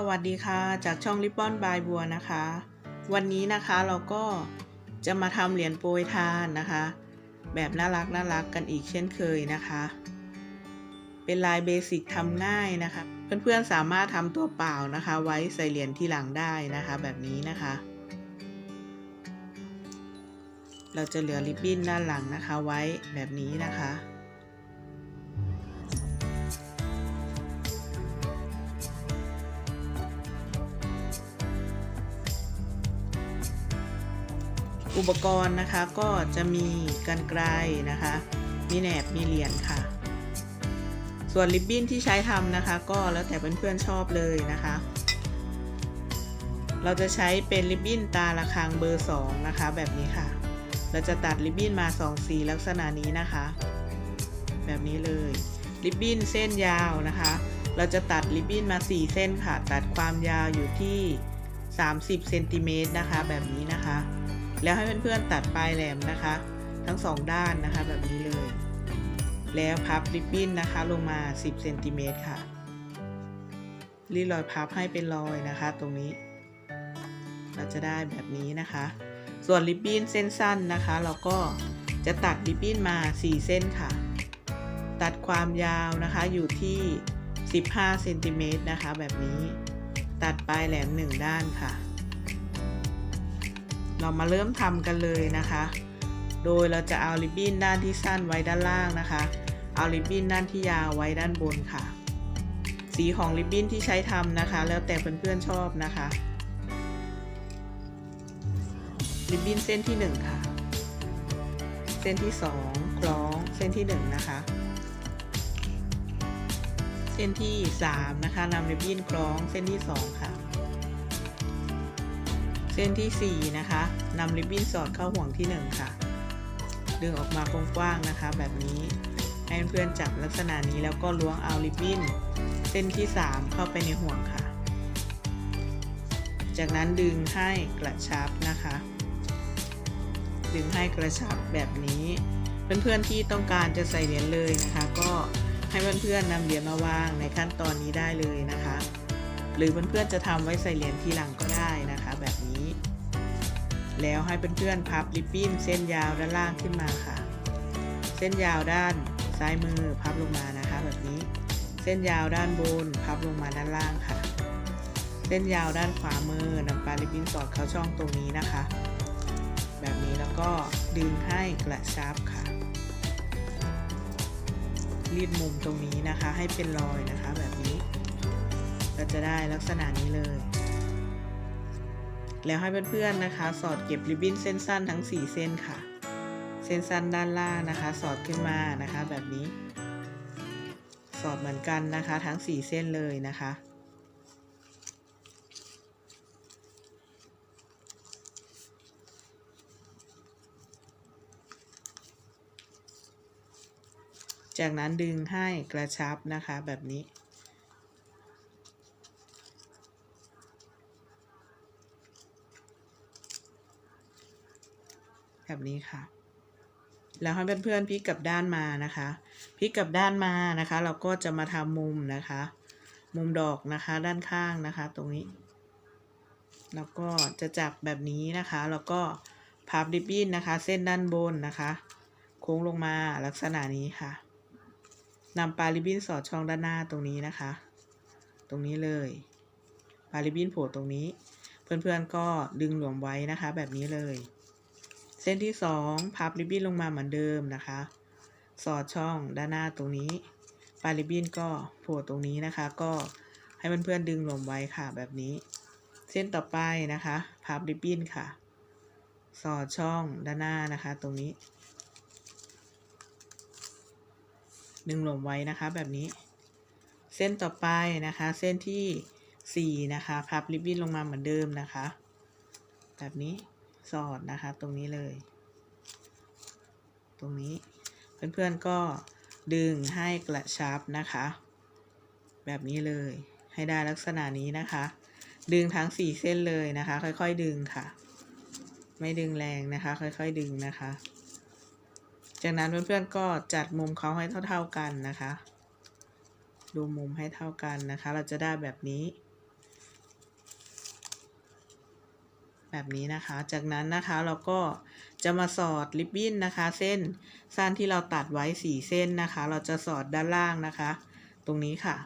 สวัสดีค่ะ จากช่องริบบอนบายบัวนะคะ วันนี้นะคะเราก็จะมาทำเหรียญโปรยทานนะคะ แบบน่ารักน่ารักกันอีกเช่นเคยนะคะ เป็นลายเบสิกทำง่ายนะคะ เพื่อนๆสามารถทำตัวเปล่านะคะ ไว้ใส่เหรียญที่หลังได้นะคะ แบบนี้นะคะ เราจะเหลือริบบิ้นด้านหลังนะคะไว้แบบนี้นะคะ อุปกรณ์นะคะก็จะมีกันไกลนะคะ มีแหนบมีเหรียญค่ะ ส่วนริบบิ้นที่ใช้ทำนะคะ ก็แล้วแต่เพื่อนๆชอบเลยนะคะ เราจะใช้เป็นริบบิ้นตาระฆังเบอร์2นะคะ แบบนี้ค่ะ เราจะตัดริบบิ้นมา2สีลักษณะนี้นะคะ แบบนี้เลยริบบิ้นเส้นยาวนะคะ เราจะตัดริบบิ้นมา 4 เส้นค่ะ ตัดความยาวอยู่ที่ 30เซนติเมตรนะคะ แบบนี้นะคะ แล้วให้เพื่อนๆตัดปลายแหลมนะคะ ทั้งสองด้านนะคะแบบนี้เลย แล้วพับริบบิ้นนะคะลงมา 10เซนติเมตรค่ะรีดรอยพับให้เป็นรอยนะคะตรงนี้ เราจะได้แบบนี้นะคะ ส่วนริบบิ้นเส้นสั้นนะคะ เราก็จะตัดริบบิ้นมา 4 เส้นค่ะ ตัดความยาวนะคะอยู่ที่ 15เซนติเมตรนะคะแบบนี้ ตัดปลายแหลม 1 ด้านค่ะ เรามาเริ่มทำกันเลยนะคะ โดยเราจะเอาริบบิ้นด้านที่สั้นไว้ด้านล่างนะคะ เอาริบบิ้นด้านที่ยาวไว้ด้านบนค่ะ สีของริบบิ้นที่ใช้ทำนะคะ แล้วแต่เพื่อนๆชอบนะคะริบบิ้นเส้นที่ 1 ค่ะ เส้นที่ 2 คล้องเส้นที่ 1 นะคะ เส้นที่ 3 นะคะนำริบบิ้นคล้องเส้นที่ 2 ค่ะ เส้นที่ 4 นะคะนำริบบิ้นสอดเข้าห่วงที่ 1 ค่ะ ดึงออกมากว้างๆนะคะ แบบนี้ให้เพื่อนๆจับลักษณะนี้แล้วก็ล้วงเอาริบบิ้นเส้นที่ 3 เข้าไปในห่วงค่ะ จากนั้นดึงให้กระชับนะคะ ดึงให้กระชับแบบนี้ เพื่อนๆที่ต้องการจะใส่เหรียญเลยนะคะ ก็ให้เพื่อนๆนำเหรียญมาวางในขั้นตอนนี้ได้เลยนะคะ หรือเพื่อนๆจะทำไว้ใส่เหรียญทีหลังก็ได้นะคะแบบนี้ แล้วให้เพื่อนๆพับริบบิ้นเส้นยาวด้านล่างขึ้นมาค่ะ เส้นยาวด้านซ้ายมือพับลงมานะคะแบบนี้ เส้นยาวด้านบนพับลงมาด้านล่างค่ะ เส้นยาวด้านขวามือนำปลายริบบิ้นสอดเข้าช่องตรงนี้นะคะ แบบนี้แล้วก็ดึงให้กระชับค่ะรีดมุมตรงนี้นะคะให้เป็นรอยนะคะแบบนี้ ก็จะได้ลักษณะนี้เลย แล้วให้เพื่อนๆนะคะ สอดเก็บริบบิ้นเส้นสั้นทั้ง 4 เส้นค่ะ เส้นสั้นด้านล่างนะคะ สอดขึ้นมานะคะแบบนี้ สอดเหมือนกันนะคะทั้ง 4 เส้นเลยนะคะจากนั้นดึงให้กระชับนะคะแบบนี้ แบบนี้ค่ะ แล้วให้เพื่อนๆพลิกกลับด้านมานะคะพลิกกลับด้านมานะคะ เราก็จะมาทำมุมนะคะ มุมดอกนะคะด้านข้างนะคะ ตรงนี้ แล้วก็จะจับแบบนี้นะคะ แล้วก็พับริบบิ้นนะคะ เส้นด้านบนนะคะ โค้งลงมาลักษณะนี้ค่ะนำปลายริบบิ้นสอดช่องด้านหน้าตรงนี้นะคะ ตรงนี้เลยปลายริบบิ้นโผล่ตรงนี้ เพื่อนๆก็ดึงหลวมไว้นะคะ แบบนี้เลย ส้นที่2พับริบบิ้นลงมาเหมือนเดิมนะคะ สอดช่องด้านหน้าตรงนี้ปลายริบบิ้นก็โผล่ตรงนี้นะคะ ก็ให้เพื่อนๆดึงหลวมไว้ค่ะแบบนี้ เส้นต่อไปนะคะพับริบบิ้นค่ะ สอดช่องด้านหน้านะคะ ตรงนี้ ดึงหลวมไว้นะคะแบบนี้ เส้นต่อไปนะคะ เส้นที่4นะคะพับริบบิ้นลงมาเหมือนเดิมนะคะ แบบนี้ สอดนะคะ ตรงนี้เลย ตรงนี้เพื่อนๆก็ดึงให้กระชับนะคะ แบบนี้เลยให้ได้ลักษณะนี้นะคะ ดึงทั้ง4เส้นเลยนะคะ ค่อยๆดึงค่ะ ไม่ดึงแรงนะคะ ค่อยๆดึงนะคะ จากนั้นเพื่อนๆก็จัดมุมเขาให้เท่า ๆกันนะคะ ดูมุมให้เท่ากันนะคะ เราจะได้แบบนี้ แบบนี้นะคะ จากนั้นนะคะเราก็จะมาสอดริบบิ้นนะคะ เส้นสั้นที่เราตัดไว้สี่เส้นนะคะ เราจะสอดด้านล่างนะคะ ตรงนี้ค่ะ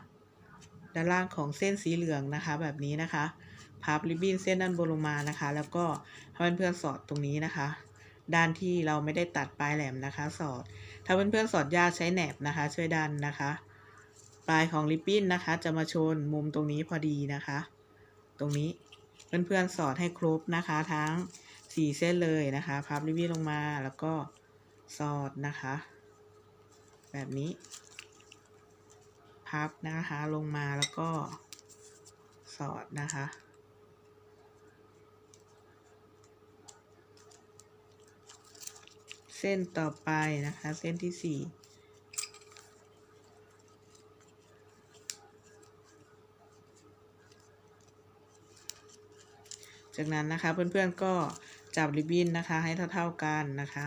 ด้านล่างของเส้นสีเหลืองนะคะ แบบนี้นะคะ พับริบบิ้นเส้นด้านบนลงมานะคะ แล้วก็ให้เพื่อนๆสอดตรงนี้นะคะ ด้านที่เราไม่ได้ตัดปลายแหลมนะคะ สอด ถ้าเพื่อนๆสอดยากใช้แหนบนะคะ ช่วยดันนะคะ ปลายของริบบิ้นนะคะ จะมาชนมุมตรงนี้พอดีนะคะ ตรงนี้ เพื่อนๆสอดให้ครบนะคะ ทั้งสี่เส้นเลยนะคะพับริบบิ้นลงมาแล้วก็สอดนะคะ แบบนี้พับนะคะลงมาแล้วก็สอดนะคะ เส้นต่อไปนะคะ เส้นที่สี่ จากนั้นนะคะเพื่อนๆก็จับริบบิ้นนะคะให้เท่าๆกันนะคะ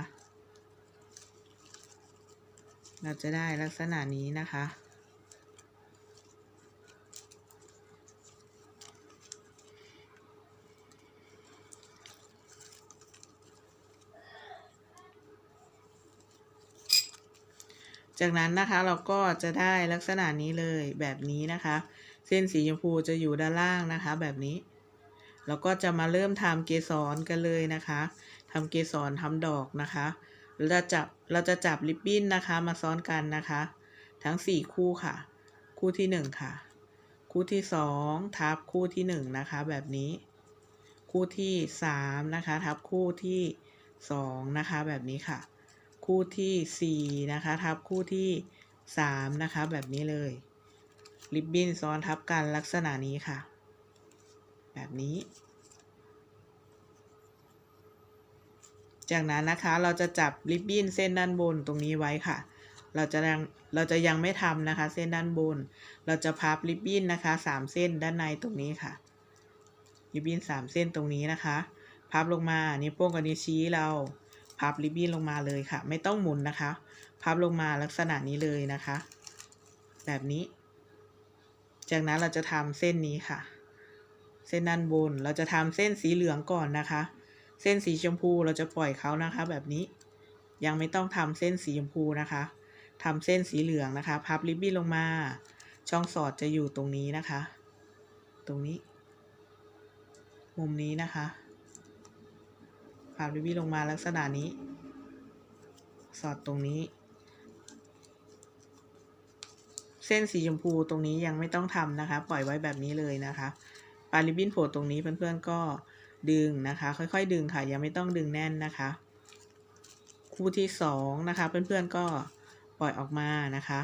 เราจะได้ลักษณะนี้นะคะจากนั้นนะคะเราก็จะได้ลักษณะนี้เลยแบบนี้นะคะ เส้นสีชมพูจะอยู่ด้านล่างนะคะแบบนี้ เราก็จะมาเริ่มทำเกสรกันเลยนะคะทำเกสรทำดอกนะคะเราจะจับเราจะจับริบบิ้นนะคะมาซ้อนกันนะคะ ทั้ง 4 คู่ค่ะ คู่ที่ 1 ค่ะ คู่ที่ 2 ทับคู่ที่ 1 นะคะ แบบนี้ คู่ที่ 3 นะคะ ทับคู่ที่ 2 นะคะ แบบนี้ค่ะ คู่ที่ 4 นะคะ ทับคู่ที่ 3 นะคะ แบบนี้เลยริบบิ้นซ้อนทับกันลักษณะนี้ค่ะ แบบนี้ จากนั้นนะคะเราจะจับริบบิ้นเส้นด้านบนตรงนี้ไว้ค่ะ เราจะยังเราจะยังไม่ทำนะคะ เส้นด้านบน เราจะพับริบบิ้นนะคะสามเส้นด้านในตรงนี้ค่ะ ริบบิ้นสามเส้นตรงนี้นะคะ พับลงมานิ้วโป้งกับนิ้วชี้เราพับริบบิ้นลงมาเลยค่ะ ไม่ต้องหมุนนะคะ พับลงมาลักษณะนี้เลยนะคะ แบบนี้ จากนั้นเราจะทำเส้นนี้ค่ะ เส้นด้านบน เราจะทำเส้นสีเหลืองก่อนนะคะ เส้นสีชมพูเราจะปล่อยเขานะคะ แบบนี้ ยังไม่ต้องทำเส้นสีชมพูนะคะทำเส้นสีเหลืองนะคะ พับริบบิ้นลงมา ช่องสอดจะอยู่ตรงนี้นะคะ ตรงนี้ มุมนี้นะคะ พับริบบิ้นลงมาลักษณะนี้ สอดตรงนี้ เส้นสีชมพูตรงนี้ยังไม่ต้องทำนะคะ ปล่อยไว้แบบนี้เลยนะคะ ปลายริบบิ้นโผล่ตรงนี้เพื่อนๆก็ดึงนะคะ ค่อยๆ ดึงค่ะยังไม่ต้องดึงแน่นนะคะ คู่ที่สองนะคะเพื่อนๆก็ปล่อยออกมานะคะ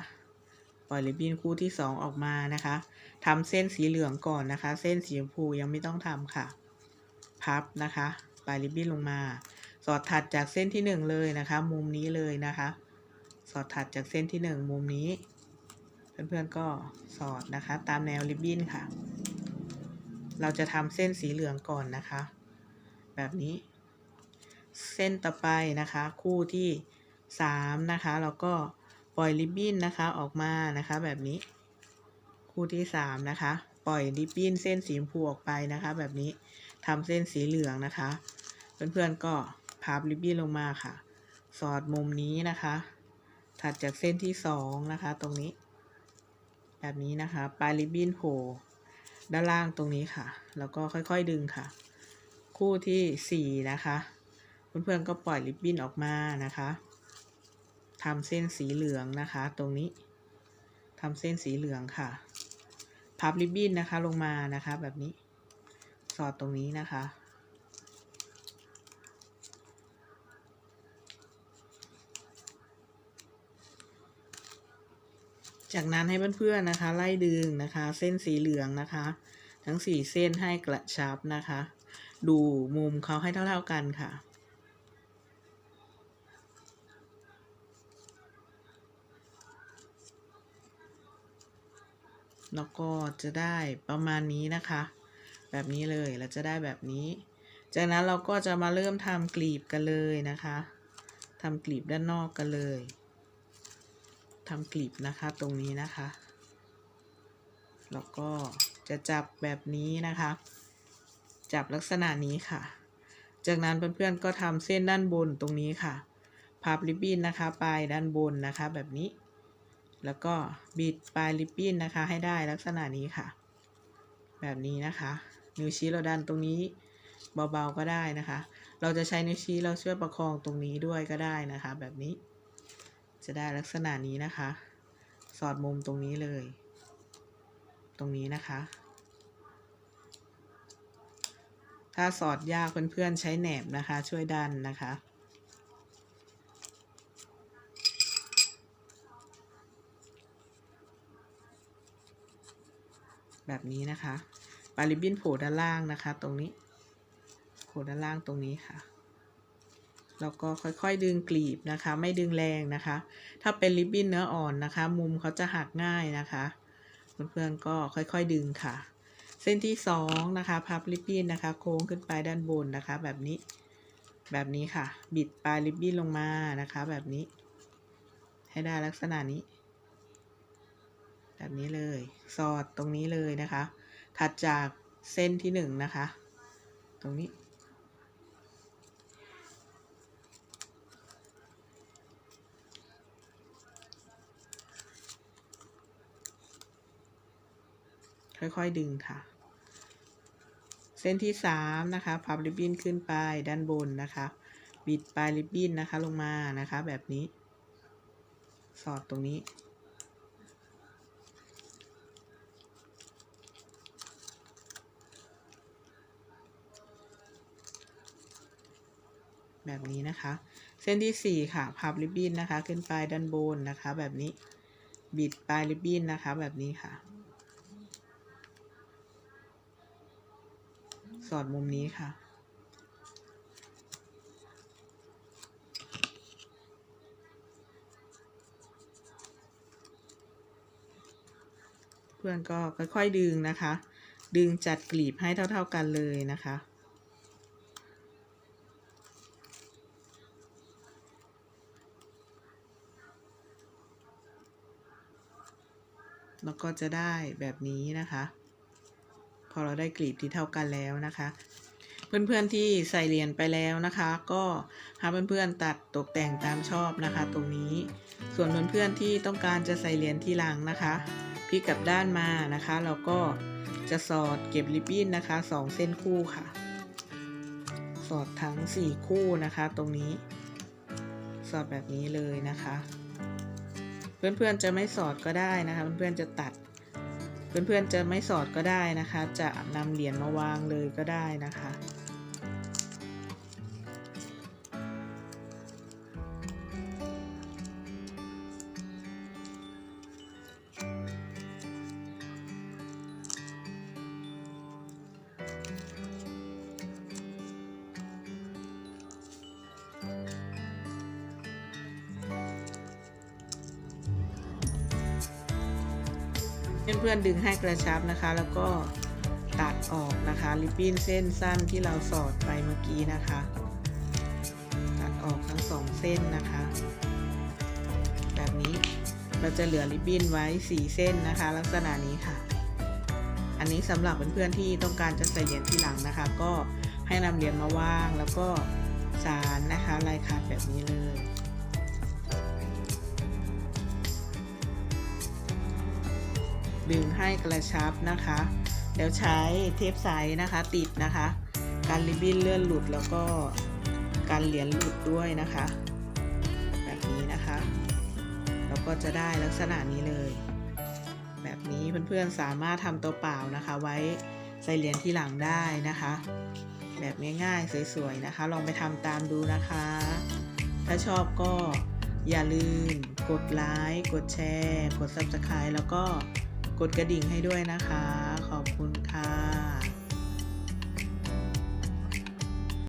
ปล่อยริบบิ้นคู่ที่สองออกมานะคะทำเส้นสีเหลืองก่อนนะคะ เส้นสีชมพูยังไม่ต้องทำค่ะ พับนะคะปลายริบบิ้นลงมา สอดถัดจากเส้นที่หนึ่งเลยนะคะ มุมนี้เลยนะคะ สอดถัดจากเส้นที่หนึ่งมุมนี้ เพื่อนๆก็สอดนะคะ ตามแนวริบบิ้นค่ะ เราจะทำเส้นสีเหลืองก่อนนะคะ แบบนี้ เส้นต่อไปนะคะ คู่ที่สามนะคะเราก็ปล่อยริบบิ้นนะคะออกมานะคะ แบบนี้ คู่ที่สามนะคะ ปล่อยริบบิ้นเส้นสีชมพูออกไปนะคะ แบบนี้ทำเส้นสีเหลืองนะคะ เพื่อนๆก็พับริบบิ้นลงมาค่ะ สอดมุมนี้นะคะ ถัดจากเส้นที่สองนะคะ ตรงนี้ แบบนี้นะคะ ปลายริบบิ้นโผล่ ด้านล่างตรงนี้ค่ะ แล้วก็ค่อยๆดึงค่ะ คู่ที่สี่นะคะ เพื่อนๆก็ปล่อยริบบิ้นออกมานะคะทำเส้นสีเหลืองนะคะ ตรงนี้ทำเส้นสีเหลืองค่ะ พับริบบิ้นนะคะลงมานะคะ แบบนี้ สอดตรงนี้นะคะ จากนั้นให้เพื่อนๆนะคะ ไล่ดึงนะคะ เส้นสีเหลืองนะคะ ทั้งสี่เส้นให้กระชับนะคะ ดูมุมเขาให้เท่าๆกันค่ะแล้วก็จะได้ประมาณนี้นะคะ แบบนี้เลยเราจะได้แบบนี้ จากนั้นเราก็จะมาเริ่มทำกลีบกันเลยนะคะทำกลีบด้านนอกกันเลย ทำกลีบนะคะตรงนี้นะคะ แล้วก็จะจับแบบนี้นะคะ จับลักษณะนี้ค่ะ จากนั้นเพื่อนๆก็ทำเส้นด้านบนตรงนี้ค่ะ พับริบบิ้นนะคะ ปลายด้านบนนะคะแบบนี้ แล้วก็บิดปลายริบบิ้นนะคะ ให้ได้ลักษณะนี้ค่ะ แบบนี้นะคะ นิ้วชี้เราดันตรงนี้เบาๆก็ได้นะคะ เราจะใช้นิ้วชี้เราช่วยประคองตรงนี้ด้วยก็ได้นะคะ แบบนี้ จะได้ลักษณะนี้นะคะ สอดมุมตรงนี้เลย ตรงนี้นะคะ ถ้าสอดยากเพื่อนๆใช้แหนบนะคะ ช่วยดันนะคะแบบนี้นะคะ ปลายริบบินโผล่ด้านล่างนะคะ ตรงนี้ โผล่ด้านล่างตรงนี้ค่ะ แล้วก็ค่อยๆดึงกลีบนะคะ ไม่ดึงแรงนะคะ ถ้าเป็นริบบิ้นเนื้ออ่อนนะคะ มุมเขาจะหักง่ายนะคะเพื่อนๆก็ค่อยๆดึงค่ะ เส้นที่สองนะคะ พับริบบิ้นนะคะ โค้งขึ้นไปด้านบนนะคะ แบบนี้แบบนี้ค่ะ บิดปลายริบบิ้นลงมานะคะ แบบนี้ ให้ได้ลักษณะนี้ แบบนี้เลย สอดตรงนี้เลยนะคะ ถัดจากเส้นที่หนึ่งนะคะ ตรงนี้ ค่อยๆดึงค่ะ เส้นที่สามนะคะพับริบบิ้นขึ้นไปด้านบนนะคะ บิดปลายริบบิ้นนะคะลงมานะคะ แบบนี้ สอดตรงนี้ แบบนี้นะคะ เส้นที่สี่ค่ะพับริบบิ้นนะคะ ขึ้นไปด้านบนนะคะ แบบนี้บิดปลายริบบิ้นนะคะ แบบนี้ค่ะ สอดมุมนี้ค่ะ เพื่อนก็ค่อยๆดึงนะคะ ดึงจัดกลีบให้เท่าๆกันเลยนะคะแล้วก็จะได้แบบนี้นะคะ อเราได้กลีบที่เท่ากันแล้วนะคะ เพื่อนๆที่ใส่เหรียญไปแล้วนะคะ ก็หาเพื่อนๆตัดตกแต่งตามชอบนะคะ ตรงนี้ ส่วนเพื่อนๆที่ต้องการจะใส่เหรียญที่หลังนะคะพลิกกลับด้านมานะคะเราก็จะสอดเก็บริบบิ้นนะคะสองเส้นคู่ค่ะ สอดทั้งสี่คู่นะคะ ตรงนี้ สอดแบบนี้เลยนะคะ เพื่อนๆจะไม่สอดก็ได้นะคะ เพื่อนๆจะตัด เพื่อนๆจะไม่สอดก็ได้นะคะ จะนำเหรียญมาวางเลยก็ได้นะคะ เพื่อนๆดึงให้กระชับนะคะ แล้วก็ตัดออกนะคะริบบิ้นเส้นสั้นที่เราสอดไปเมื่อกี้นะคะ ตัดออกทั้งสองเส้นนะคะ แบบนี้เราจะเหลือริบบิ้นไว้สี่เส้นนะคะ ลักษณะนี้ค่ะ อันนี้สำหรับเพื่อนๆที่ต้องการจะใส่เหรียญที่หลังนะคะ ก็ให้นำเหรียญมาวางแล้วก็สารนะคะลายขาดแบบนี้เลย ดึงให้กระชับนะคะเดี๋ยวใช้เทปใสนะคะ ติดนะคะ การริบบิ้นเลื่อนหลุดแล้วก็การเหรียญหลุดด้วยนะคะ แบบนี้นะคะเราก็จะได้ลักษณะนี้เลย แบบนี้เพื่อนๆสามารถทำตัวเปล่านะคะ ไว้ใส่เหรียญที่หลังได้นะคะ แบบง่ายๆสวยๆนะคะ ลองไปทำตามดูนะคะ ถ้าชอบก็อย่าลืมกดไลค์ กดแชร์ กด Subscribe แล้วก็ กดกระดิ่งให้ด้วยนะคะ